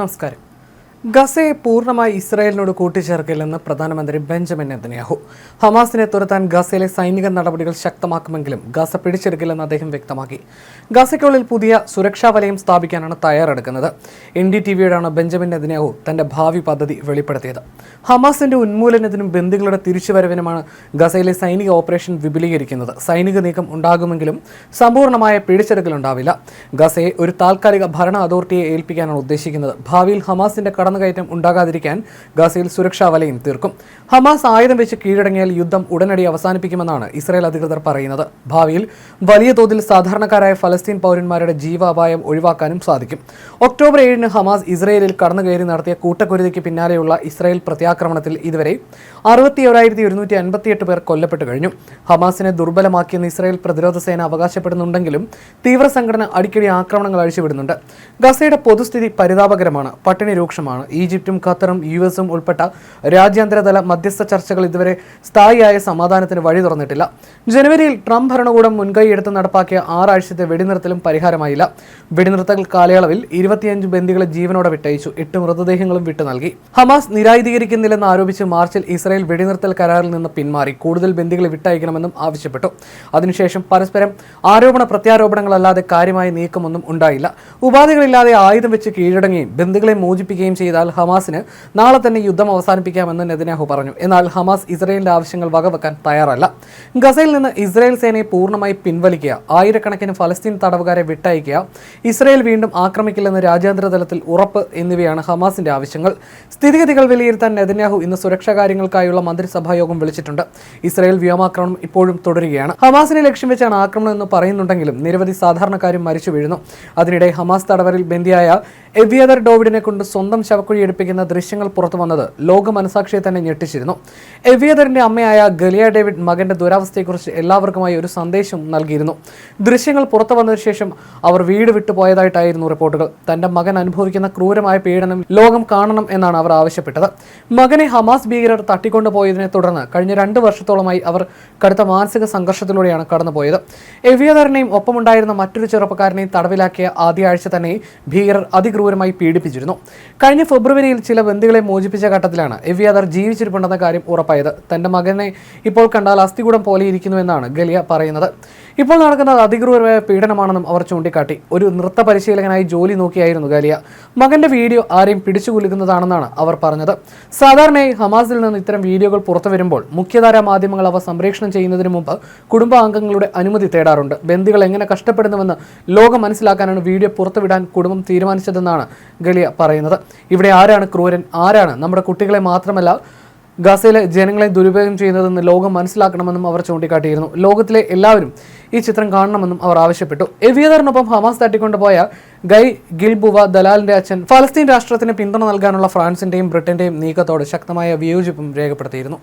നമസ്കാരം. ഗസയെ പൂർണമായി ഇസ്രായേലിനോട് കൂട്ടിച്ചേർക്കില്ലെന്ന് പ്രധാനമന്ത്രി ബെഞ്ചമിൻ നെതന്യാഹു. ഹമാസിനെ തുരത്താൻ ഗസയിലെ സൈനിക നടപടികൾ ശക്തമാക്കുമെങ്കിലും ഗസ പിടിച്ചെടുക്കില്ലെന്ന് അദ്ദേഹം വ്യക്തമാക്കി. ഗസയ്ക്കുള്ളിൽ പുതിയ സുരക്ഷാ വലയം സ്ഥാപിക്കാനാണ് തയ്യാറെടുക്കുന്നത്. എൻ ഡി ടി വിയോടാണ് ബെഞ്ചമിൻ നെതന്യാഹു തന്റെ ഭാവി പദ്ധതി വെളിപ്പെടുത്തിയത്. ഹമാസിന്റെ ഉന്മൂലനത്തിനും ബന്ദികളുടെ തിരിച്ചുവരവിനുമാണ് ഗസയിലെ സൈനിക ഓപ്പറേഷൻ വിപുലീകരിക്കുന്നത്. സൈനിക നീക്കം ഉണ്ടാകുമെങ്കിലും സമ്പൂർണമായ പിടിച്ചെടുക്കലുണ്ടാവില്ല ഗസയെ ഒരു താൽക്കാലിക ഭരണ അതോറിറ്റിയെ ഏൽപ്പിക്കാനാണ് ഉദ്ദേശിക്കുന്നത്. ഭാവിയിൽ ഹമാസിന്റെ കടന്നുകയറ്റം ഉണ്ടാകാതിരിക്കാൻ ഗസയിൽ സുരക്ഷാ വലയം തീർക്കും. ഹമാസ് ആയുധം വെച്ച് കീഴടങ്ങിയാൽ യുദ്ധം ഉടനടി അവസാനിപ്പിക്കുമെന്നാണ് ഇസ്രായേൽ അധികൃതർ പറയുന്നത്. ഭാവിയിൽ വലിയ തോതിൽ സാധാരണക്കാരായ ഫലസ്തീൻ പൗരന്മാരുടെ ജീവാപായം ഒഴിവാക്കാനും സാധിക്കും. ഒക്ടോബർ ഏഴിന് ഹമാസ് ഇസ്രയേലിൽ കടന്നുകയറി നടത്തിയ കൂട്ടക്കുരുതിക്ക് പിന്നാലെയുള്ള ഇസ്രായേൽ പ്രത്യാക്രമണത്തിൽ ഇതുവരെ അറുപത്തി ഒരായിരത്തി ഒരുന്നൂറ്റി അൻപത്തിയെട്ട് പേർ കൊല്ലപ്പെട്ടു കഴിഞ്ഞു. ഹമാസിനെ ദുർബലമാക്കിയെന്ന് ഇസ്രായേൽ പ്രതിരോധ സേന അവകാശപ്പെടുന്നുണ്ടെങ്കിലും തീവ്ര സംഘടന അടിക്കടി ആക്രമണങ്ങൾ അഴിച്ചുവിടുന്നുണ്ട്. ഗസയുടെ പൊതുസ്ഥിതി പരിതാപകരമാണ് പട്ടിണി രൂക്ഷമാണ്. ഈജിപ്തും ഖത്തറും യു എസും ഉൾപ്പെട്ട രാജ്യാന്തരതല മധ്യസ്ഥ ചർച്ചകൾ ഇതുവരെ സ്ഥായിയായ സമാധാനത്തിന് വഴി തുറന്നിട്ടില്ല. ജനുവരിയിൽ ട്രംപ് ഭരണകൂടം മുൻകൈയെടുത്ത് നടപ്പാക്കിയ ആറാഴ്ചത്തെ വെടിനിർത്തലും പരിഹാരമായില്ല. വെടിനിർത്തൽ കാലയളവിൽ ഇരുപത്തിയഞ്ച് ബന്ദികളെ ജീവനോടെ വിട്ടയച്ചു. എട്ട് മൃതദേഹങ്ങളും വിട്ടു നൽകി. ഹമാസ് നിരായുധീകരിക്കുന്നില്ലെന്ന് ആരോപിച്ച് മാർച്ചിൽ ഇസ്രായേൽ വെടിനിർത്തൽ കരാറിൽ നിന്ന് പിന്മാറി. കൂടുതൽ ബന്ദികളെ വിട്ടയക്കണമെന്നും ആവശ്യപ്പെട്ടു. അതിനുശേഷം പരസ്പരം ആരോപണ പ്രത്യാരോപണങ്ങളല്ലാതെ കാര്യമായ നീക്കമൊന്നും ഉണ്ടായില്ല. ഉപാധികളില്ലാതെ ആയുധം വെച്ച് കീഴടങ്ങുകയും ബന്ദികളെ മോചിപ്പിക്കുകയും ചെയ്താൽ ഹമാസിന് നാളെ തന്നെ യുദ്ധം അവസാനിപ്പിക്കാമെന്ന് നെതന്യാഹു പറഞ്ഞു. എന്നാൽ ഹമാസ് ഇസ്രയേലിന്റെ ആവശ്യങ്ങൾ വകവെക്കാൻ തയ്യാറല്ല. ഗസയിൽ നിന്ന് ഇസ്രയേൽ സേനയെ പൂർണമായി പിൻവലിക്കുക ആയിരക്കണക്കിന് ഫലസ്തീൻ തടവുകാരെ വിട്ടയക്കുക ഇസ്രയേൽ വീണ്ടും ആക്രമിക്കില്ലെന്ന് രാജ്യാന്തര തലത്തിൽ ഉറപ്പ് എന്നിവയാണ് ഹമാസിന്റെ ആവശ്യങ്ങൾ. സ്ഥിതിഗതികൾ വിലയിരുത്താൻ നെതന്യാഹു ഇന്ന് സുരക്ഷാ കാര്യങ്ങൾക്കായുള്ള മന്ത്രിസഭാ യോഗം വിളിച്ചിട്ടുണ്ട്. ഇസ്രയേൽ വ്യോമാക്രമണം ഇപ്പോഴും തുടരുകയാണ്. ഹമാസിനെ ലക്ഷ്യം വെച്ചാണ് ആക്രമണം എന്ന് പറയുന്നുണ്ടെങ്കിലും നിരവധി സാധാരണക്കാരും മരിച്ചു വീഴുന്നു. അതിനിടെ ഹമാസ് തടവറിൽ ബന്ദിയായ എവിയദർ ഡോവിഡിനെ കൊണ്ട് സ്വന്തം എടുപ്പിക്കുന്ന ദൃശ്യങ്ങൾ പുറത്തു വന്നത് ലോക മനസാക്ഷിയെ തന്നെ ഞെട്ടിച്ചിരുന്നു. എവിയദറിന്റെ അമ്മയായ ഗലിയ ഡേവിഡ് മകന്റെ ദുരാവസ്ഥയെക്കുറിച്ച് എല്ലാവർക്കുമായി ഒരു സന്ദേശം നൽകിയിരുന്നു. ദൃശ്യങ്ങൾ പുറത്തു വന്നതിന് ശേഷം അവർ വീട് വിട്ടു പോയതായിട്ടായിരുന്നു റിപ്പോർട്ടുകൾ. തന്റെ മകൻ അനുഭവിക്കുന്ന ക്രൂരമായ പീഡനം ലോകം കാണണം എന്നാണ് അവർ ആവശ്യപ്പെട്ടത്. മകനെ ഹമാസ് ഭീകരർ തട്ടിക്കൊണ്ടുപോയതിനെ തുടർന്ന് കഴിഞ്ഞ രണ്ട് വർഷത്തോളമായി അവർ കടുത്ത മാനസിക സംഘർഷത്തിലൂടെയാണ് കടന്നുപോയത്. എവിയദറിനെയും ഒപ്പമുണ്ടായിരുന്ന മറ്റൊരു ചെറുപ്പക്കാരനെയും തടവിലാക്കിയ ആദ്യ ആഴ്ച തന്നെ ഭീകരർ അതിക്രൂരമായി പീഡിപ്പിച്ചിരുന്നു. കഴിഞ്ഞ ഫെബ്രുവരിയിൽ ചില ബന്ദികളെ മോചിപ്പിച്ച ഘട്ടത്തിലാണ് എവിയാദർ ജീവിച്ചിരിപ്പുണ്ടെന്ന കാര്യം ഉറപ്പായത്. തന്റെ മകനെ ഇപ്പോൾ കണ്ടാൽ അസ്ഥികൂടം പോലെ ഇരിക്കുന്നുവെന്നാണ് ഗലിയ പറയുന്നത്. ഇപ്പോൾ നടക്കുന്നത് അതിക്രൂരമായ പീഡനമാണെന്നും അവർ ചൂണ്ടിക്കാട്ടി. ഒരു നൃത്ത പരിശീലകനായി ജോലി നോക്കിയായിരുന്നു ഗലിയ. മകന്റെ വീഡിയോ ആരെയും പിടിച്ചുകുലുക്കുന്നതാണെന്നാണ് അവർ പറഞ്ഞത്. സാധാരണയായി ഹമാസിൽ നിന്ന് ഇത്തരം വീഡിയോകൾ പുറത്തു വരുമ്പോൾ മുഖ്യധാരാ മാധ്യമങ്ങൾ അവ സംപ്രേഷണം ചെയ്യുന്നതിന് മുമ്പ് കുടുംബാംഗങ്ങളുടെ അനുമതി തേടാറുണ്ട്. ബന്ദികൾ എങ്ങനെ കഷ്ടപ്പെടുന്നുവെന്ന് ലോകം മനസ്സിലാക്കാനാണ് വീഡിയോ പുറത്തുവിടാൻ കുടുംബം തീരുമാനിച്ചതെന്നാണ് ഗലിയ പറയുന്നത്. ഇവിടെ ആരാണ് ക്രൂരൻ? ആരാണ്? നമ്മുടെ കുട്ടികളെ മാത്രമല്ല ഗസയിലെ ജനങ്ങളെ ദുരുപയോഗം ചെയ്യുന്നതെന്ന് ലോകം മനസ്സിലാക്കണമെന്നും അവർ ചൂണ്ടിക്കാട്ടിയിരുന്നു. ലോകത്തിലെ എല്ലാവരും ഈ ചിത്രം കാണണമെന്നും അവർ ആവശ്യപ്പെട്ടു. എവിയതറിനൊപ്പം ഹമാസ് തട്ടിക്കൊണ്ടുപോയ ഗൈ ഗിൽബുവ ദലാലിന്റെ അച്ഛൻ ഫലസ്തീൻ രാഷ്ട്രത്തിന് പിന്തുണ നൽകാനുള്ള ഫ്രാൻസിന്റെയും ബ്രിട്ടന്റെയും നീക്കത്തോട് ശക്തമായ വിയോജിപ്പും രേഖപ്പെടുത്തിയിരുന്നു.